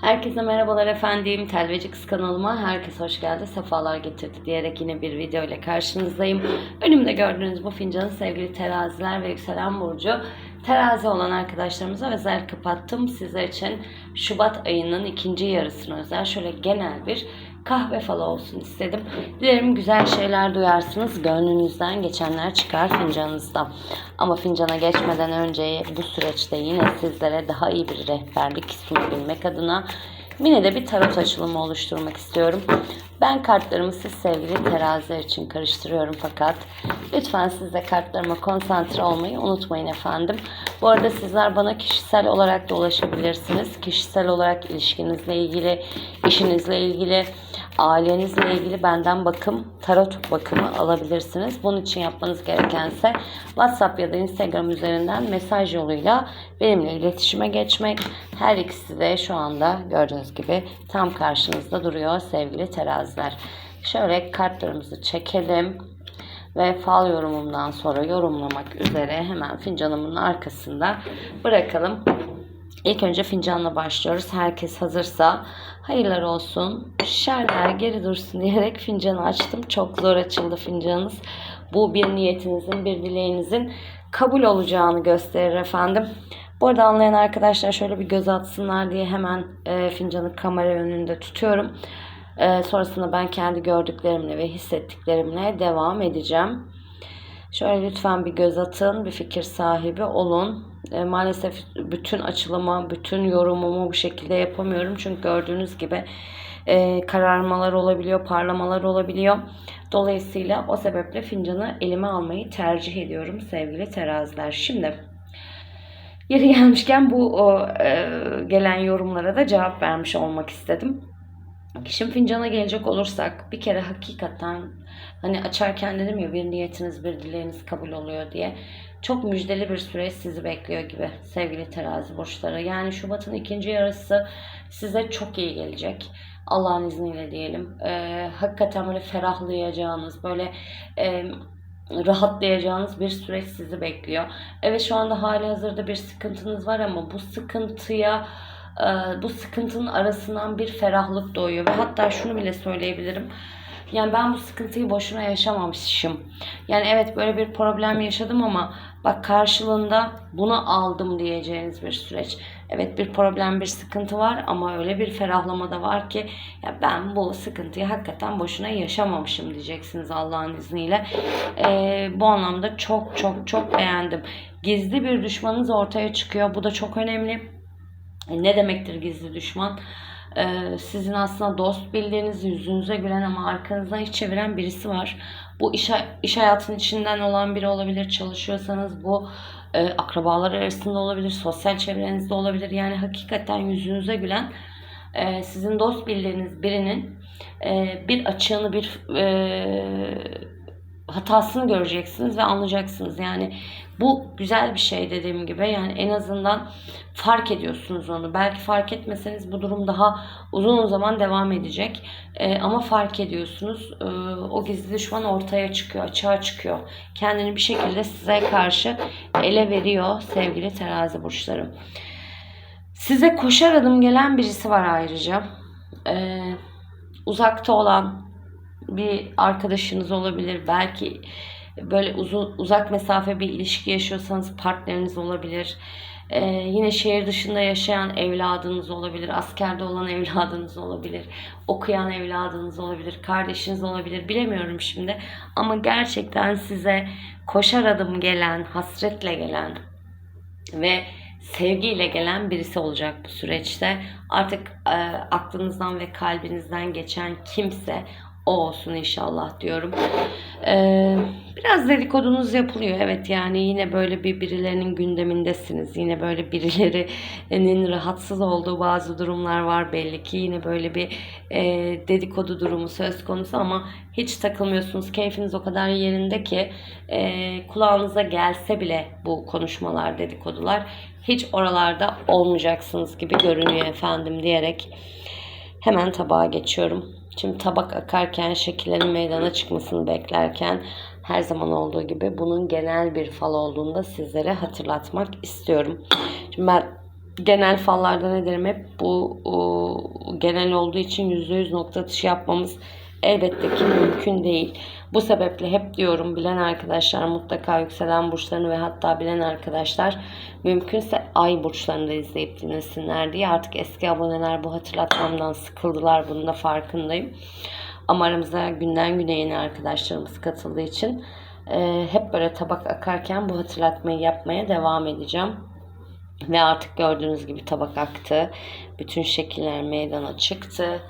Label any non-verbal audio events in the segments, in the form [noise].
Herkese merhabalar efendim. Telveci Kız kanalıma herkes hoş geldi. Sefalar getirdi diyerek yine bir video ile karşınızdayım. Önümde gördüğünüz bu fincanı sevgili teraziler ve yükselen burcu terazi olan arkadaşlarımıza özel kapattım. Sizler için Şubat ayının ikinci yarısına özel şöyle genel bir kahve falı olsun istedim. Dilerim güzel şeyler duyarsınız. Gönlünüzden geçenler çıkar fincanınızda. Ama fincana geçmeden önce bu süreçte yine sizlere daha iyi bir rehberlik sunabilmek adına yine de bir tarot açılımı oluşturmak istiyorum. Ben kartlarımı siz sevgili teraziler için karıştırıyorum fakat lütfen siz de kartlarıma konsantre olmayı unutmayın efendim. Bu arada sizler bana kişisel olarak da ulaşabilirsiniz. Kişisel olarak ilişkinizle ilgili, işinizle ilgili, ailenizle ilgili benden bakım, tarot bakımı alabilirsiniz. Bunun için yapmanız gerekense WhatsApp ya da Instagram üzerinden mesaj yoluyla benimle iletişime geçmek. Her ikisi de şu anda gördüğünüz gibi tam karşınızda duruyor sevgili teraziler. Şöyle kartlarımızı çekelim ve fal yorumumdan sonra yorumlamak üzere hemen fincanımın arkasında bırakalım. İlk önce fincanla başlıyoruz. Herkes hazırsa hayırlar olsun. Şerler geri dursun diyerek fincanı açtım. Çok zor açıldı fincanınız. Bu bir niyetinizin, bir dileğinizin kabul olacağını gösterir efendim. Bu arada anlayan arkadaşlar şöyle bir göz atsınlar diye hemen e, fincanı kamera önünde tutuyorum. E, sonrasında ben kendi gördüklerimle ve hissettiklerimle devam edeceğim. Şöyle lütfen bir göz atın, bir fikir sahibi olun. E, maalesef bütün açılımı, bütün yorumumu bu şekilde yapamıyorum. Çünkü gördüğünüz gibi e, kararmalar olabiliyor, parlamalar olabiliyor. Dolayısıyla o sebeple fincanı elime almayı tercih ediyorum sevgili teraziler. Şimdi yeri gelmişken bu o, e, gelen yorumlara da cevap vermiş olmak istedim. Şimdi fincana gelecek olursak bir kere hakikaten hani açarken dedim ya bir niyetiniz bir dileğiniz kabul oluyor diye. Çok müjdeli bir süreç sizi bekliyor gibi sevgili terazi burçları. Yani Şubat'ın ikinci yarısı size çok iyi gelecek. Allah'ın izniyle diyelim. Ee, hakikaten böyle ferahlayacağınız, böyle e, rahatlayacağınız bir süreç sizi bekliyor. Evet şu anda hali hazırda bir sıkıntınız var ama bu sıkıntıya e, bu sıkıntının arasından bir ferahlık doğuyor ve hatta şunu bile söyleyebilirim. Yani ben bu sıkıntıyı boşuna yaşamamışım. Yani evet böyle bir problem yaşadım ama bak karşılığında bunu aldım diyeceğiniz bir süreç. Evet bir problem bir sıkıntı var ama öyle bir ferahlama da var ki ya ben bu sıkıntıyı hakikaten boşuna yaşamamışım diyeceksiniz Allah'ın izniyle. Ee, bu anlamda çok çok çok beğendim. Gizli bir düşmanınız ortaya çıkıyor. Bu da çok önemli. E, Ne demektir gizli düşman? Ee, sizin aslında dost bildiğiniz, yüzünüze gülen ama arkanızdan hiç çeviren birisi var. Bu iş, iş hayatının içinden olan biri olabilir. Çalışıyorsanız bu e, akrabalar arasında olabilir, sosyal çevrenizde olabilir. Yani hakikaten yüzünüze gülen e, sizin dost bildiğiniz birinin e, bir açığını, bir e, hatasını göreceksiniz ve anlayacaksınız. Yani bu güzel bir şey dediğim gibi. Yani en azından fark ediyorsunuz onu. Belki fark etmeseniz bu durum daha uzun zaman devam edecek. Ee, ama fark ediyorsunuz. Ee, o gizli düşman ortaya çıkıyor, açığa çıkıyor. Kendini bir şekilde size karşı ele veriyor sevgili terazi burçları. Size koşar adım gelen birisi var ayrıca. Ee, uzakta olan bir arkadaşınız olabilir. Belki böyle uzun uzak mesafe bir ilişki yaşıyorsanız partneriniz olabilir. Ee, yine şehir dışında yaşayan evladınız olabilir, askerde olan [laughs] evladınız olabilir, okuyan evladınız olabilir, kardeşiniz olabilir, bilemiyorum şimdi. Ama gerçekten size koşar adım gelen, hasretle gelen ve sevgiyle gelen birisi olacak bu süreçte. Artık e, aklınızdan ve kalbinizden geçen kimse o olsun inşallah diyorum. Ee, biraz dedikodunuz yapılıyor. Evet yani yine böyle bir birilerinin gündemindesiniz. Yine böyle birilerinin [laughs] rahatsız olduğu bazı durumlar var belli ki. Yine böyle bir e, dedikodu durumu söz konusu ama hiç takılmıyorsunuz. Keyfiniz o kadar yerinde ki e, kulağınıza gelse bile bu konuşmalar, dedikodular hiç oralarda olmayacaksınız gibi görünüyor efendim diyerek hemen tabağa geçiyorum. Şimdi tabak akarken, şekillerin meydana çıkmasını beklerken her zaman olduğu gibi bunun genel bir fal olduğunu da sizlere hatırlatmak istiyorum. Şimdi ben genel fallarda ne derim hep bu o, genel olduğu için %100 nokta atışı yapmamız elbette ki mümkün değil. Bu sebeple hep diyorum bilen arkadaşlar mutlaka yükselen burçlarını ve hatta bilen arkadaşlar mümkünse ay burçlarını izleyip dinlesinler diye artık eski aboneler bu hatırlatmamdan sıkıldılar bunun da farkındayım. Ama aramıza günden güne yeni arkadaşlarımız katıldığı için e, hep böyle tabak akarken bu hatırlatmayı yapmaya devam edeceğim. Ve artık gördüğünüz gibi tabak aktı. Bütün şekiller meydana çıktı.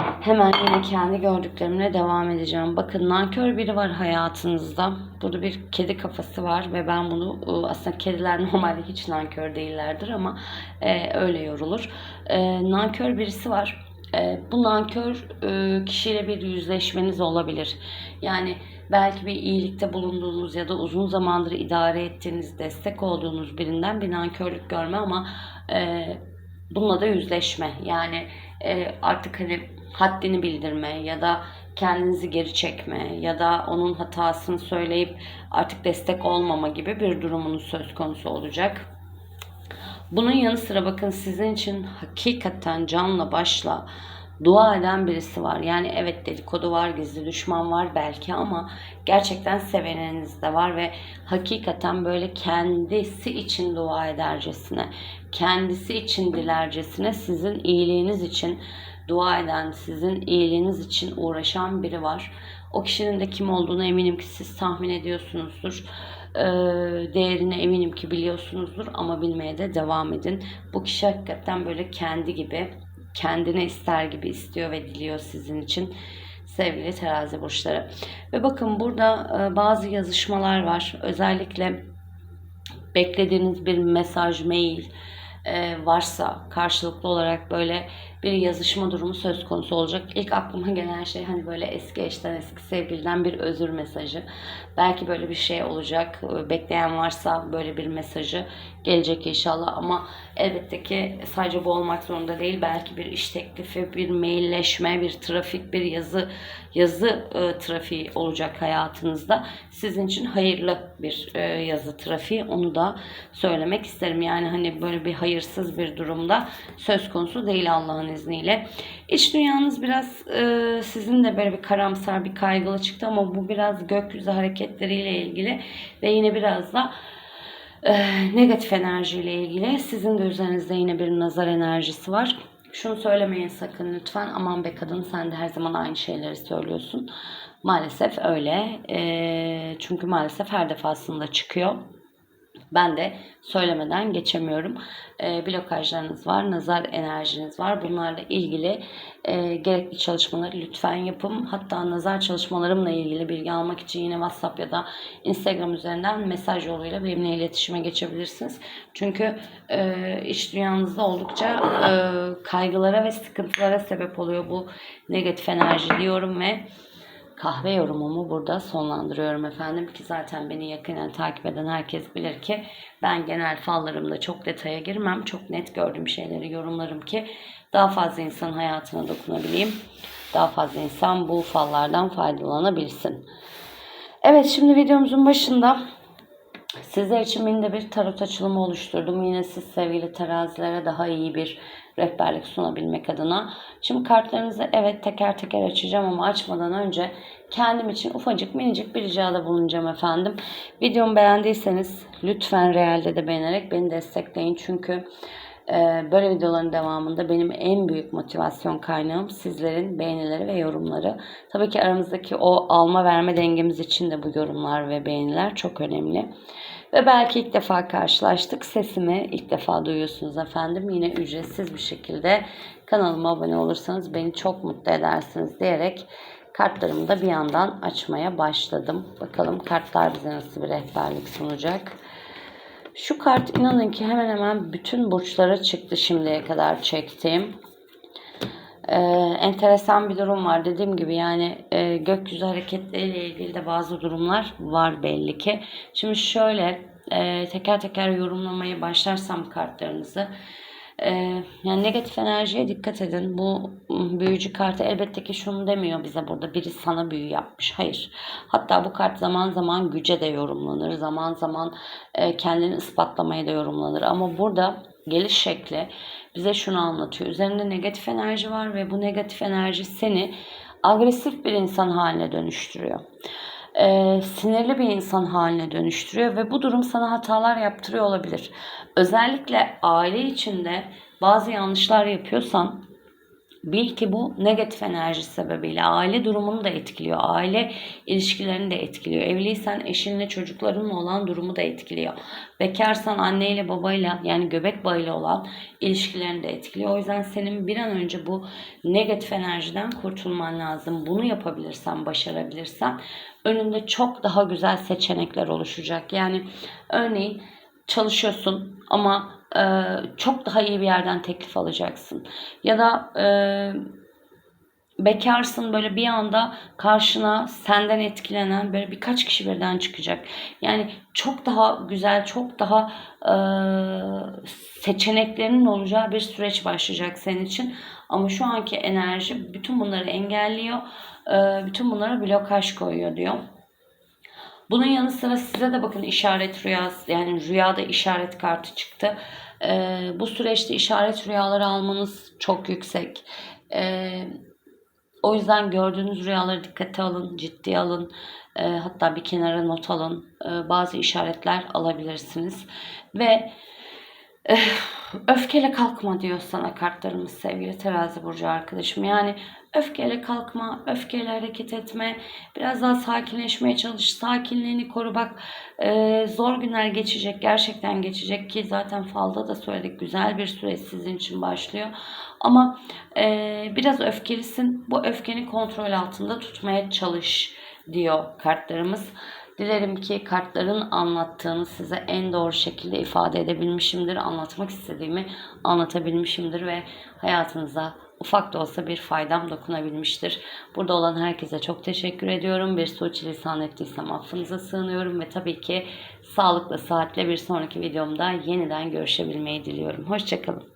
Hemen yine kendi gördüklerimle devam edeceğim. Bakın nankör biri var hayatınızda. Burada bir kedi kafası var ve ben bunu e, aslında kediler [laughs] normalde hiç nankör değillerdir ama e, öyle yorulur. E, nankör birisi var. E, bu nankör e, kişiyle bir yüzleşmeniz olabilir. Yani belki bir iyilikte bulunduğunuz ya da uzun zamandır idare ettiğiniz, destek olduğunuz birinden bir nankörlük görme ama e, bununla da yüzleşme. Yani e, artık hani haddini bildirme ya da kendinizi geri çekme ya da onun hatasını söyleyip artık destek olmama gibi bir durumunuz söz konusu olacak. Bunun yanı sıra bakın sizin için hakikaten canla başla dua eden birisi var. Yani evet dedikodu var, gizli düşman var belki ama gerçekten seveniniz de var ve hakikaten böyle kendisi için dua edercesine, kendisi için dilercesine sizin iyiliğiniz için dua eden, sizin iyiliğiniz için uğraşan biri var. O kişinin de kim olduğunu eminim ki siz tahmin ediyorsunuzdur. Ee, değerini eminim ki biliyorsunuzdur ama bilmeye de devam edin. Bu kişi hakikaten böyle kendi gibi, kendine ister gibi istiyor ve diliyor sizin için sevgili terazi burçları. Ve bakın burada e, bazı yazışmalar var. Özellikle beklediğiniz bir mesaj, mail, varsa karşılıklı olarak böyle bir yazışma durumu söz konusu olacak. İlk aklıma gelen şey hani böyle eski eşten eski sevgiliden bir özür mesajı. Belki böyle bir şey olacak. E, bekleyen varsa böyle bir mesajı gelecek inşallah ama elbette ki sadece bu olmak zorunda değil. Belki bir iş teklifi, bir mailleşme, bir trafik, bir yazı yazı e, trafiği olacak hayatınızda. Sizin için hayırlı bir e, yazı trafiği. Onu da söylemek isterim. Yani hani böyle bir hayırsız bir durumda söz konusu değil Allah'ın izniyle. İç dünyanız biraz e, sizin de böyle bir karamsar, bir kaygılı çıktı ama bu biraz gökyüzü hareketleriyle ilgili ve yine biraz da e, negatif enerjiyle ilgili. Sizin de üzerinizde yine bir nazar enerjisi var. Şunu söylemeyin sakın lütfen. Aman be kadın sen de her zaman aynı şeyleri söylüyorsun. Maalesef öyle. E, çünkü maalesef her defasında çıkıyor. Ben de söylemeden geçemiyorum. E, blokajlarınız var, nazar enerjiniz var. Bunlarla ilgili e, gerekli çalışmaları lütfen yapın. Hatta nazar çalışmalarımla ilgili bilgi almak için yine WhatsApp ya da Instagram üzerinden mesaj yoluyla benimle iletişime geçebilirsiniz. Çünkü e, iş dünyanızda oldukça e, kaygılara ve sıkıntılara sebep oluyor bu negatif enerji diyorum ve kahve yorumumu burada sonlandırıyorum efendim ki zaten beni yakinen takip eden herkes bilir ki ben genel fallarımda çok detaya girmem. Çok net gördüğüm şeyleri yorumlarım ki daha fazla insan hayatına dokunabileyim. Daha fazla insan bu fallardan faydalanabilsin. Evet şimdi videomuzun başında Sizler için benim de bir tarot açılımı oluşturdum. Yine siz sevgili terazilere daha iyi bir rehberlik sunabilmek adına. Şimdi kartlarınızı evet teker teker açacağım ama açmadan önce kendim için ufacık minicik bir ricada bulunacağım efendim. Videomu beğendiyseniz lütfen realde de beğenerek beni destekleyin. Çünkü e, böyle videoların devamında benim en büyük motivasyon kaynağım sizlerin beğenileri ve yorumları. Tabii ki aramızdaki o alma verme dengemiz için de bu yorumlar ve beğeniler çok önemli. Ve belki ilk defa karşılaştık. Sesimi ilk defa duyuyorsunuz efendim. Yine ücretsiz bir şekilde kanalıma abone olursanız beni çok mutlu edersiniz diyerek kartlarımı da bir yandan açmaya başladım. Bakalım kartlar bize nasıl bir rehberlik sunacak. Şu kart inanın ki hemen hemen bütün burçlara çıktı şimdiye kadar çektiğim. Ee, enteresan bir durum var. Dediğim gibi yani e, gökyüzü hareketleriyle ilgili de bazı durumlar var belli ki. Şimdi şöyle e, teker teker yorumlamaya başlarsam kartlarınızı ee, yani negatif enerjiye dikkat edin. Bu büyücü kartı elbette ki şunu demiyor bize burada biri sana büyü yapmış. Hayır. Hatta bu kart zaman zaman güce de yorumlanır. Zaman zaman e, kendini ispatlamaya da yorumlanır. Ama burada geliş şekli bize şunu anlatıyor. Üzerinde negatif enerji var ve bu negatif enerji seni agresif bir insan haline dönüştürüyor. Ee, sinirli bir insan haline dönüştürüyor ve bu durum sana hatalar yaptırıyor olabilir. Özellikle aile içinde bazı yanlışlar yapıyorsan bil ki bu negatif enerji sebebiyle aile durumunu da etkiliyor. Aile ilişkilerini de etkiliyor. Evliysen eşinle çocuklarınla olan durumu da etkiliyor. Bekarsan anneyle babayla yani göbek bağıyla olan ilişkilerini de etkiliyor. O yüzden senin bir an önce bu negatif enerjiden kurtulman lazım. Bunu yapabilirsen, başarabilirsen önünde çok daha güzel seçenekler oluşacak. Yani örneğin çalışıyorsun ama e, çok daha iyi bir yerden teklif alacaksın. Ya da e, bekarsın böyle bir anda karşına senden etkilenen böyle birkaç kişi birden çıkacak. Yani çok daha güzel, çok daha e, seçeneklerinin olacağı bir süreç başlayacak senin için. Ama şu anki enerji bütün bunları engelliyor, e, bütün bunlara blokaj koyuyor diyor. Bunun yanı sıra size de bakın işaret rüyası yani rüyada işaret kartı çıktı. Ee, bu süreçte işaret rüyaları almanız çok yüksek. Ee, o yüzden gördüğünüz rüyaları dikkate alın, ciddiye alın. Ee, hatta bir kenara not alın. Ee, bazı işaretler alabilirsiniz. Ve öfkeyle kalkma diyor sana kartlarımız sevgili terazi burcu arkadaşım. Yani öfkeyle kalkma, öfkeyle hareket etme, biraz daha sakinleşmeye çalış, sakinliğini koru bak. e, zor günler geçecek, gerçekten geçecek ki zaten falda da söyledik güzel bir süreç sizin için başlıyor. Ama e, biraz öfkelisin, bu öfkeni kontrol altında tutmaya çalış diyor kartlarımız. Dilerim ki kartların anlattığını size en doğru şekilde ifade edebilmişimdir. Anlatmak istediğimi anlatabilmişimdir ve hayatınıza ufak da olsa bir faydam dokunabilmiştir. Burada olan herkese çok teşekkür ediyorum. Bir suçlisan ettiysem affınıza sığınıyorum ve tabii ki sağlıklı saatle bir sonraki videomda yeniden görüşebilmeyi diliyorum. Hoşçakalın.